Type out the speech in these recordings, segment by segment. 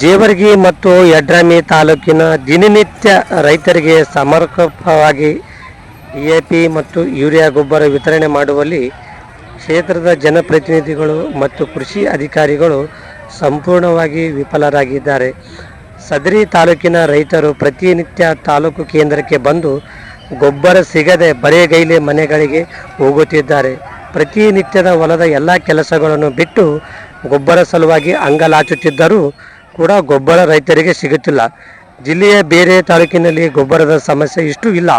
ಜೇವರ್ಗಿ ಮತ್ತು ಯಡ್ರಾಮಿ ತಾಲೂಕಿನ ದಿನನಿತ್ಯ ರೈತರಿಗೆ ಸಮರ್ಪಕವಾಗಿ ಡಿಎಪಿ ಮತ್ತು ಯೂರಿಯಾ ಗೊಬ್ಬರ ವಿತರಣೆ ಮಾಡುವಲ್ಲಿ ಕ್ಷೇತ್ರದ ಜನಪ್ರತಿನಿಧಿಗಳು ಮತ್ತು ಕೃಷಿ ಅಧಿಕಾರಿಗಳು ಸಂಪೂರ್ಣವಾಗಿ ವಿಫಲರಾಗಿದ್ದಾರೆ. ಸದರಿ ತಾಲೂಕಿನ ರೈತರು ಪ್ರತಿನಿತ್ಯ ತಾಲೂಕು ಕೇಂದ್ರಕ್ಕೆ ಬಂದು ಗೊಬ್ಬರ ಸಿಗದೆ ಬರೆಗೈಲೆ ಮನೆಗಳಿಗೆ ಹೋಗುತ್ತಿದ್ದಾರೆ. ಪ್ರತಿನಿತ್ಯದ ಹೊಲದ ಎಲ್ಲ ಕೆಲಸಗಳನ್ನು ಬಿಟ್ಟು ಗೊಬ್ಬರ ಸಲುವಾಗಿ ಅಂಗಲಾಚುತ್ತಿದ್ದರೂ ಕೂಡ ಗೊಬ್ಬರ ರೈತರಿಗೆ ಸಿಗುತ್ತಿಲ್ಲ. ಜಿಲ್ಲೆಯ ಬೇರೆ ತಾಲೂಕಿನಲ್ಲಿ ಗೊಬ್ಬರದ ಸಮಸ್ಯೆ ಇಷ್ಟು ಇಲ್ಲ.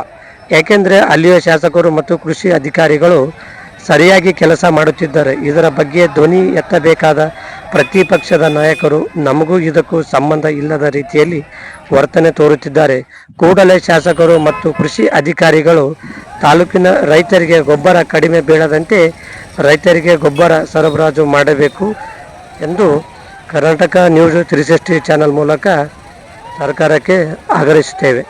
ಯಾಕೆಂದರೆ ಅಲ್ಲಿಯ ಶಾಸಕರು ಮತ್ತು ಕೃಷಿ ಅಧಿಕಾರಿಗಳು ಸರಿಯಾಗಿ ಕೆಲಸ ಮಾಡುತ್ತಿದ್ದಾರೆ. ಇದರ ಬಗ್ಗೆ ಧ್ವನಿ ಎತ್ತಬೇಕಾದ ಪ್ರತಿಪಕ್ಷದ ನಾಯಕರು ನಮಗೂ ಇದಕ್ಕೂ ಸಂಬಂಧ ಇಲ್ಲದ ರೀತಿಯಲ್ಲಿ ವರ್ತನೆ ತೋರುತ್ತಿದ್ದಾರೆ. ಕೂಡಲೇ ಶಾಸಕರು ಮತ್ತು ಕೃಷಿ ಅಧಿಕಾರಿಗಳು ತಾಲೂಕಿನ ರೈತರಿಗೆ ಗೊಬ್ಬರ ಕಡಿಮೆ ಬೀಳದಂತೆ ರೈತರಿಗೆ ಗೊಬ್ಬರ ಸರಬರಾಜು ಮಾಡಬೇಕು ಎಂದು Karnataka news three sixty channel ಮೂಲಕ ಸರ್ಕಾರಕ್ಕೆ ಆಗ್ರಹಿಸುತ್ತೇವೆ